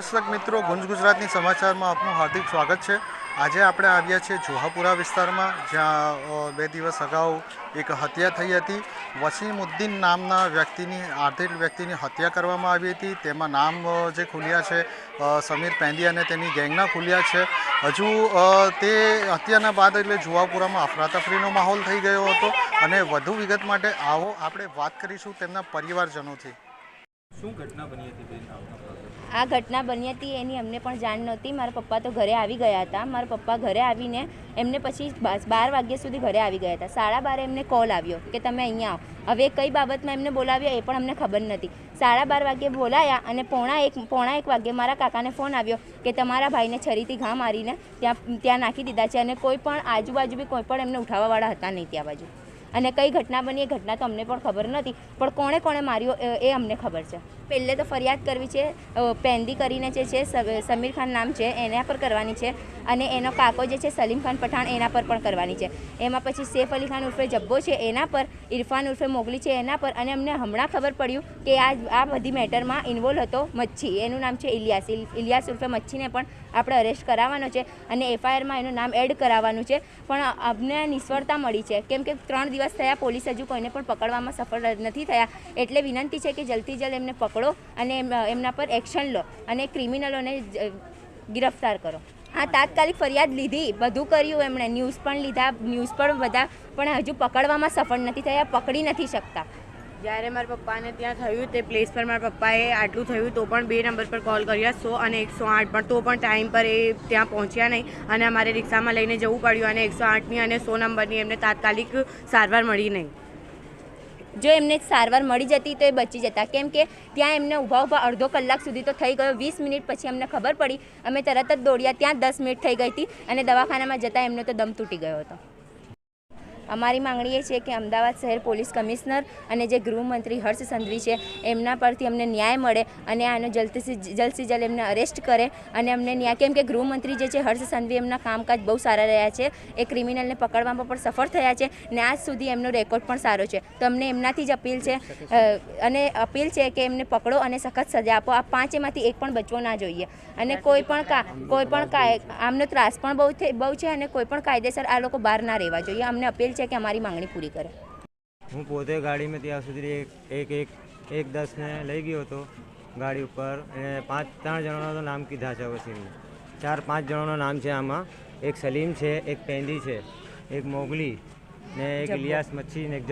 દર્શક મિત્રો, ગુંજ ગુજરાતની સમાચારમાં આપનું હાર્દિક સ્વાગત છે. આજે આપણે આવ્યા છીએ જોહાપુરા વિસ્તારમાં, જ્યાં બે દિવસ અગાઉ એક હત્યા થઈ હતી. વસીમુદ્દીન નામના વ્યક્તિની, આર્થિક વ્યક્તિની હત્યા કરવામાં આવી હતી. તેમાં નામ જે ખુલ્યા છે સમીર પેંદી અને તેની ગેંગના ખુલ્યા છે. હજુ તે હત્યાના બાદ એટલે જોહાપુરામાં અફરાતફરીનો માહોલ થઈ ગયો હતો અને વધુ વિગત માટે આવો આપણે વાત કરીશું તેમના પરિવારજનોથી. શું ઘટના બની હતી આ ઘટના બની હતી એની અમને પણ જાણ નહોતી. મારા પપ્પા તો ઘરે આવી ગયા હતા. મારા પપ્પા ઘરે આવીને એમને પછી બાર વાગ્યા સુધી ઘરે આવી ગયા હતા. સાડા બારે એમને કોલ આવ્યો કે તમે અહીંયા આવો. હવે કઈ બાબતમાં એમને બોલાવ્યા એ પણ અમને ખબર નથી સાડા બાર વાગ્યે બોલાયા અને પોણા એક પોણા એક વાગ્યે મારા કાકાને ફોન આવ્યો કે તમારા ભાઈને છરીથી ઘા મારીને ત્યાં ત્યાં નાખી દીધા છે અને કોઈ પણ આજુબાજુ બી કોઈ પણ એમને ઉઠાવવાવાળા હતા નહીં ત્યાં બાજુ. અને કઈ ઘટના બની એ ઘટના તો અમને પણ ખબર નથી પણ કોણે કોણે માર્યો એ- અમને ખબર છે. પહેલે તો ફરિયાદ કરવી છે પેન્દી કરીને જે છે સમીર ખાન નામ છે, એના પર કરવાની છે અને એનો કાકો જે છે, સલીમ ખાન પઠાણ એના પર પણ કરવાની છે. એમાં પછી સેફ અલી ખાન ઉર્ફે જબ્બો છે, એના પર, ઇરફાન ઉર્ફે મોગલી છે, એના પર અને અમને હમણાં ખબર પડ્યું કે આ આ બધી મેટરમાં ઇન્વોલ્વ હતો મચ્છી. એનું નામ છે ઇલિયાસ. ઇલ- ઇલિયાસ ઉર્ફે મચ્છીને પણ આપણે અરેસ્ટ કરાવવાનો છે અને એફઆઈઆરમાં એનું નામ એડ કરાવવાનું છે. પણ અમને નિષ્ફળતા મળી છે. કેમ કે ત્રણ દિવસ થયા પોલીસ હજુ કોઈને પણ પકડવામાં સફળ નથી થયા. એટલે વિનંતી છે કે જલ્દી જલ્દ એમને પકડો અને એમના પર એક્શન લો અને ક્રિમિનલોને ગિરફ્તાર કરો. હા તાત્કાલિક ફરિયાદ લીધી. બધું કર્યું એમણે. ન્યૂઝ પણ લીધા. ન્યૂઝ પણ બધા. પણ હજુ પકડવામાં સફળ નથી થયા. પકડી નથી શકતા. જ્યારે મારા પપ્પાને ત્યાં થયું તે પ્લેસ પર મારા પપ્પાએ આટલું થયું તો પણ બે નંબર પર કોલ કર્યા, સો અને એકસો આઠ. પણ તો પણ ટાઈમ પર એ ત્યાં પહોંચ્યા નહીં અને અમારે રિક્ષામાં લઈને જવું પડ્યું અને એકસો આઠની અને સો નંબરની એમને તાત્કાલિક સારવાર મળી નહીં. જો એમને સારવાર મળી જતી તો એ બચી જતા. કેમ કે ત્યાં એમને ઊભા ઊભા અડધો કલાક સુધી તો થઈ ગયો. વીસ મિનિટ પછી અમને ખબર પડી. અમે તરત જ દોડ્યા. ત્યાં દસ મિનિટ થઈ ગઈ હતી અને દવાખાનામાં જતાં એમનો તો દમ તૂટી ગયો હતો. અમારી માંગણી એ છે કે અમદાવાદ શહેર પોલીસ કમિશનર અને જે ગૃહમંત્રી હર્ષ સંઘવી છે, એમના પરથી અમને ન્યાય મળે અને આનો જલ્દી જલ્દથી જલ્દ એમને અરેસ્ટ કરે અને અમને ન્યાય, કેમ કે ગૃહમંત્રી જે છે હર્ષ સંઘવી એમના કામકાજ બહુ સારા રહ્યા છે, એ ક્રિમિનલને પકડવામાં પણ સફળ થયા છે ને આજ સુધી એમનો રેકોર્ડ પણ સારો છે. તો અમને એમનાથી જ અપીલ છે અને અપીલ છે કે એમને પકડો અને સખત સજા આપો. આ પાંચેમાંથી એક પણ બચવો ના જોઈએ. અને કોઈ પણ કા, કોઈ પણ આમનો ત્રાસ પણ બહુ બહુ છે અને કોઈ પણ કાયદેસર આ લોકો બહાર ના રહેવા જોઈએ. અમને અપીલ છે કે અમારી માંગણી પૂરી કરે? હું પોતે ગાડીમાં ત્યાં સુધી એક એક એક એક દસને લઈ ગયો હતો ગાડી ઉપર અને પાંચ ત્રણ જણાના તો નામ કીધા છે વસીમને ચાર પાંચ જણાનું નામ છે આમાં. એક સલીમ છે એક પેન્ડી છે એક મોગલી ને એક ઇલિયાસ મચ્છી ને એક